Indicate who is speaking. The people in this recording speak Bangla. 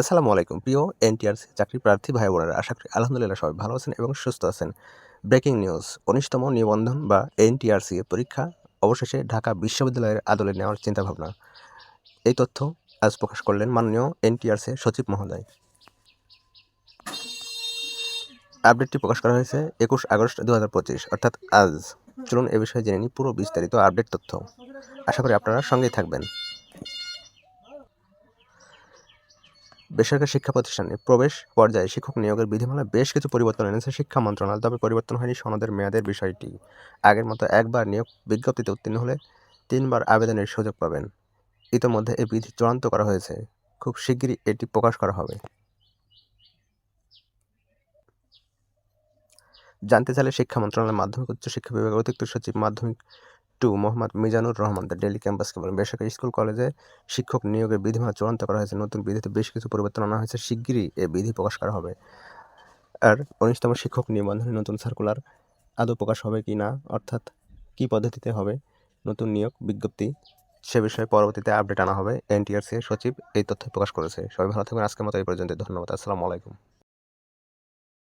Speaker 1: আসসালামু আলাইকুম। প্রিয় এনটিআরসি চাকরি প্রার্থী ভাই বোনেরা আশা করি আলহামদুলিল্লাহ সবাই ভালো আছেন এবং সুস্থ আছেন। ব্রেকিং নিউজ, উনিশতম নিবন্ধন বা এনটিআরসি পরীক্ষা, অবশেষে ঢাকা বিশ্ববিদ্যালয়ের আদলে নেওয়ার চিন্তাভাবনা। এই তথ্য আজ প্রকাশ করলেন মাননীয় এনটিআরসি সচিব মহোদয়। আপডেটটি প্রকাশ করা হয়েছে একুশ আগস্ট দু হাজার পঁচিশ, অর্থাৎ আজ। চলুন এ বিষয়ে জেনে নিই পুরো বিস্তারিত আপডেট তথ্য। আশা করি আপনারা সঙ্গেই থাকবেন। বেসরকারি শিক্ষা প্রতিষ্ঠানে প্রবেশ পর্যায়ে শিক্ষক নিয়োগের বিধিমালায় বেশ কিছু পরিবর্তন এনেছে শিক্ষা মন্ত্রণালয়। তবে পরিবর্তন হয়নি সনদের মেয়াদের বিষয়টি। আগের মতো একবার নিয়োগ বিজ্ঞপ্তিতে উত্তীর্ণ হলে তিনবার আবেদনের সুযোগ পাবেন। ইতোমধ্যে এই বিধি চূড়ান্ত করা হয়েছে। খুব শিগগিরই এটি প্রকাশ করা হবে। জানতে চাইলে শিক্ষা মন্ত্রণালয়ের মাধ্যমিক উচ্চ শিক্ষা বিভাগের অতিরিক্ত সচিব, মাধ্যমিক two, Mohammad Mizanur Rahman, the daily ক্যাম্পাসকে বলেন বেসরকারি স্কুল, কলেজে শিক্ষক নিয়োগের বিধিমালা চূড়ান্ত করা হয়েছে। নতুন বিধিতে বেশ কিছু পরিবর্তন আনা হয়েছে। শিগগিরই এ বিধি প্রকাশ করা হবে। আর উনিশতম শিক্ষক নিবন্ধনের নতুন সার্কুলার আদৌ প্রকাশ হবে কি না, অর্থাৎ কি পদ্ধতিতে হবে, নতুন নিয়োগ বিজ্ঞপ্তি, সে বিষয়ে পরবর্তীতে আপডেট আনা হবে। এনটিআরসি সচিব এই তথ্য প্রকাশ করেছে। সবাই ভালো থাকবেন। আজকের মতো এই পর্যন্ত ধন্যবাদ। আসসালামু আলাইকুম।